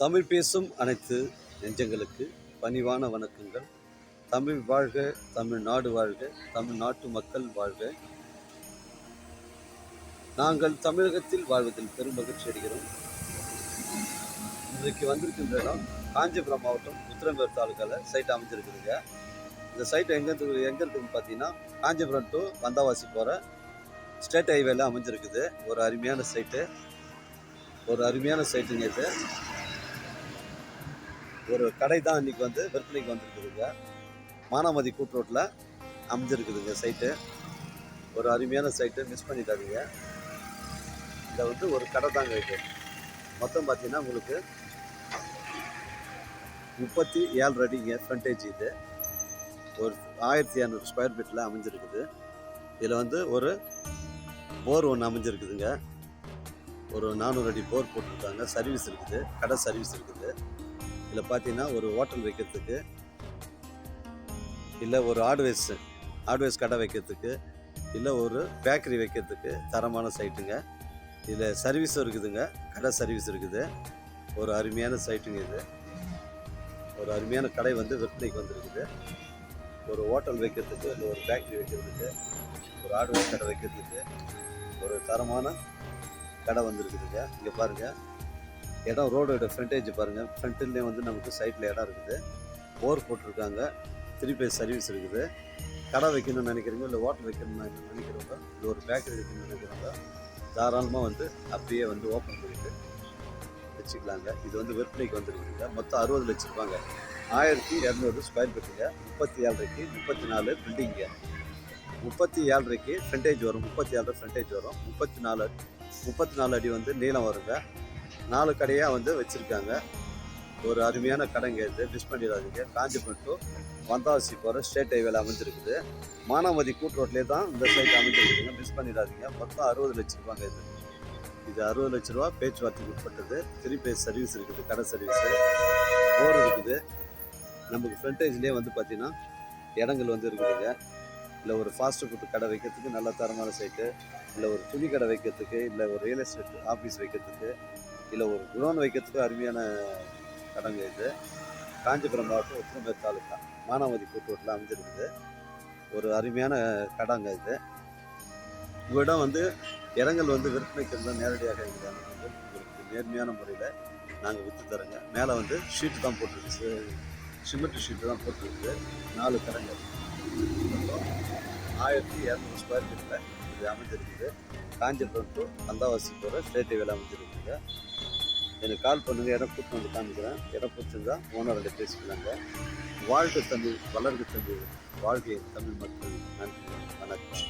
தமிழ் பேசும் அனைத்து நெஞ்சங்களுக்கு பணிவான வணக்கங்கள். தமிழ் வாழ்க தமிழ்நாடு வாழ்க தமிழ்நாட்டு மக்கள் வாழ்க. நாங்கள் தமிழகத்தில் வாழ்வதில் பெரும் மகிழ்ச்சி அடைகிறோம். இன்றைக்கு வந்திருக்கின்ற இடம் காஞ்சிபுரம் மாவட்டம் உத்திரம்பேர் தாலுக்காவில் சைட் அமைஞ்சிருக்குதுங்க. இந்த சைட் எங்கே இருக்கு எங்கே இருக்குதுன்னு பார்த்தீங்கன்னா காஞ்சிபுரம் டு வந்தாவாசி போகிற ஸ்டேட் ஹைவேல அமைஞ்சிருக்குது. ஒரு அருமையான சைட்டு ஒரு அருமையான சைட்டுங்க இது. ஒரு கடை தான் இன்னைக்கு வந்து விற்பனைக்கு வந்திருக்குதுங்க. மானாமதி கூட்ரோட்டில் அமைஞ்சிருக்குதுங்க சைட்டு ஒரு அருமையான சைட்டு மிஸ் பண்ணிடாதீங்க. இதில் வந்து ஒரு கடை தாங்க இது. மொத்தம் பார்த்தீங்கன்னா உங்களுக்கு முப்பத்தி ஏழு அடிங்க ஃப்ரண்டேஜ் இது. ஒரு ஆயிரத்தி இரநூறு ஸ்கொயர் ஃபீட்டில் அமைஞ்சிருக்குது. இதில் வந்து ஒரு போர் ஒன்று அமைஞ்சிருக்குதுங்க. ஒரு நானூறு அடி போர் போட்டிருக்காங்க. சர்வீஸ் இருக்குது. கடை சர்வீஸ் இருக்குது. இதில் பார்த்தீங்கன்னா ஒரு ஹோட்டல் வைக்கிறதுக்கு இல்லை ஒரு ஆட்வேஸ் ஆட்வேஸ் கடை வைக்கிறதுக்கு இல்லை ஒரு பேக்கரி வைக்கிறதுக்கு தரமான சைட்டுங்க இதில் சர்வீஸும் இருக்குதுங்க. கடை சர்வீஸ் இருக்குது. ஒரு அருமையான சைட்டுங்க இது. ஒரு அருமையான கடை வந்து விற்பனைக்கு வந்திருக்குது. ஒரு ஹோட்டல் வைக்கிறதுக்கு இல்லை ஒரு பேக்கரி வைக்கிறதுக்கு ஒரு ஆட்வேஸ் கடை வைக்கிறதுக்கு ஒரு தரமான கடை வந்திருக்குதுங்க. இங்கே பாருங்கள் இடம் ரோடோட ஃப்ரண்டேஜ் பாருங்கள் ஃப்ரண்ட்லேயே வந்து நமக்கு சைட்டில் இடம் இருக்குது. போர் போட்டிருக்காங்க. த்ரீ பேஸ் சர்வீஸ் இருக்குது. கடை வைக்கணும்னு நினைக்கிறீங்க இல்லை ஹோட்டல் வைக்கணும்னு நினைக்கிறவங்க இல்லை ஒரு பேக்கரி வைக்கணும்னு நினைக்கிறவங்க தாராளமாக வந்து அப்படியே வந்து ஓப்பன் பண்ணிட்டு வச்சுக்கலாங்க. இது வந்து விற்பனைக்கு வந்துருக்குதுங்க. மொத்தம் அறுபது லட்சம் ரூபாங்க. ஆயிரத்தி இரநூறு ஸ்கொயர் ஃபீட்டுங்க முப்பத்தி ஏழரைக்கு முப்பத்தி நாலு பில்டிங்க முப்பத்தி ஏழரைக்கு ஃப்ரண்டேஜ் வரும். முப்பத்தி ஏழரை ஃப்ரண்டேஜ் வரும். முப்பத்தி நாலு முப்பத்தி நாலு அடி வந்து நீளம் வருங்க. நாலு கடையாக வந்து வச்சுருக்காங்க. ஒரு அருமையான கடைங்க இது. மிஸ் பண்ணிடாதீங்க. காஞ்சிபுரம் டு வந்தாவாசி போகிற ஸ்டேட் ஹைவேல அமைஞ்சிருக்குது. மானாமதி கூட்டு ரோட்லேயே தான் இந்த சைட் அமைஞ்சிருக்குதுங்க. மிஸ் பண்ணிடாதீங்க. மொத்தம் அறுபது லட்ச ரூபாங்க இது. இது அறுபது லட்ச ரூபா பேச்சுவார்த்தைக்கு உட்பட்டது. த்ரீ பேஸ் சர்வீஸ் இருக்குது. கடை சர்வீஸு போர் இருக்குது. நமக்கு ஃப்ரண்டேஜ்லேயே வந்து பார்த்திங்கன்னா இடங்கள் வந்து இருக்குதுங்க. இல்லை ஒரு ஃபாஸ்ட் ஃபுட் கடை வைக்கிறதுக்கு நல்ல தரமான சைட்டு இல்லை ஒரு துணி கடை வைக்கிறதுக்கு இல்லை ஒரு ரியல் எஸ்டேட் ஆஃபீஸ் வைக்கிறதுக்கு இல்லை ஒரு குடோன் வைக்கிறதுக்கு அருமையான கடங்க இது. காஞ்சிபுரம் மாவட்டம் உத்திரம்பேர் தாலுக்கா மானாமதி கூட்டூரில் அமைஞ்சிருக்குது. ஒரு அருமையான கடங்க இது. இவ்விடம் வந்து இடங்கள் வந்து விற்பனைக்கு இருந்தால் நேரடியாக எங்களுக்கு உங்களுக்கு நேர்மையான முறையில் நாங்கள் விற்று தரோங்க. மேலே வந்து ஷீட்டு தான் போட்டிருக்கு சிமெண்ட் ஷீட்டு தான் போட்டிருக்குது. நாலு கடங்கள் ஆயிரத்தி இரநூறு ஸ்கொயர் ஃபீட்டில் இது அமைஞ்சிருக்குது. காஞ்சிபுரம் டு அந்தாவாசி போகிற ஸ்டேட் ஹைவேல அமைஞ்சிருக்குங்க. எனக்கு கால் பண்ணுங்கள் இடம் கூட்டு வந்து காமிக்கிறேன். இடம் பிடிச்சிருந்தா ஓனர்கிட்ட பேசிக்கலாங்க. வாழ்க்கை தமிழ் வளர்க தமிழ் வாழ்க்கை தமிழ் மக்கள் நன்றி வணக்கம்.